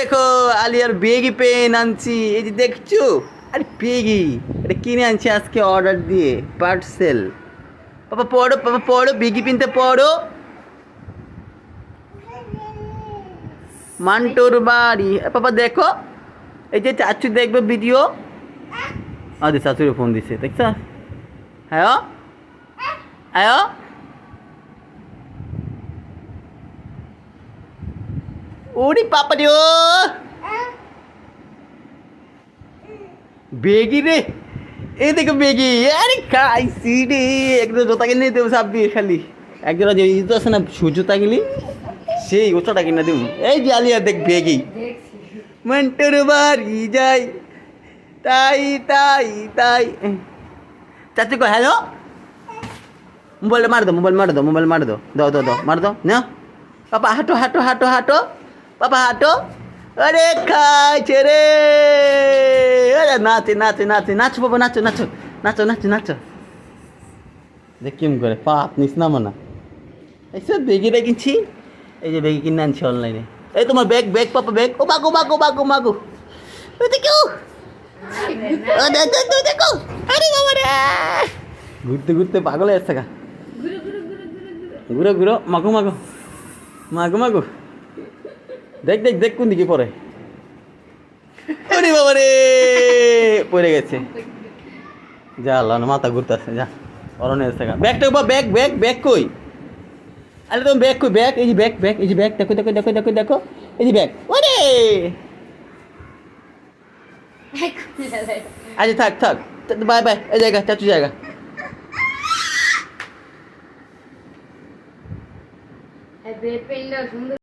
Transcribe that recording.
দেখো, আলিয়ার baggy pen আনছি এই যে দেখছ? আরে বেগি, এটা কিনে আনছি আজকে অর্ডার দিয়ে পার্সেল পাপা পড়ো পাপা পড়ো বেগি পিনতে পড়ো মান্টোর বাড়ি। পাপা, দেখো। এই যে চাচু দেখবে ভিডিও আরে, চাচুরে ফোন দিছে, দেখছ? হ্যাঁ হ্যাঁ ওরে পাপা রে, ও। বেগি রে এই দেখো বেগি, আরে খাইছি রে। একদম জোতা কিনে দেবো সাব্বি খালি। একজন যে ইতো আছে না সুজোতা গেলি সেই ওটাটা কিনে দেবো। এই যে আলিয়া, দেখ বেগি। মন্টুর বাড়ি যাই, তাই তাই তাই। চাচি কো হ্যালো? মোবাইল মার দো, মোবাইল মার দো, মোবাইল মার দো। দাও দাও দাও, মার দো, না? পাপা হাঁটো হাঁটো হাঁটো হাঁটো। পাপা হাঁটো। আরে খাইছে রে। আরে নাচে নাচে নাচে নাচো বাবা নাচো নাচো নাচো নাচো নাচো। দেখ কেম করে পাপ নিস না মানা। এইসব বেগি কিনছি। এই যে বেগি কিনে আনছি অনলাইনে এই তোমার ব্যাগ ব্যাগ পাপা ব্যাগ। ও বাগো বাগো বাগো মাগো। ও দেখো দেখো। আরে বাবা রে। ঘুরতে ঘুরতে পাগল হয়ে গা। ঘুরো ঘুরো মাগো মাগো। মাগো মাগো। দেখ দেখ দেখ কোন দিকে পড়ে। ওরে বাবা রে, পড়ে গেছে। যা, আল্লাহ মাথা ঘুরতেছে, যা অরণে গা। ব্যাগটা বা ব্যাগ ব্যাগ ব্যাগ কই? আরে তোমার ব্যাগ কই? ব্যাগ, এই যে ব্যাগ ব্যাগ, এই যে ব্যাগ, দেখো দেখো দেখো দেখো দেখো, এই যে ব্যাগ। ওরে! আচ্ছা থাক থাক বাই বাই, এই জায়গা, চাচু জায়গা। সুন্দর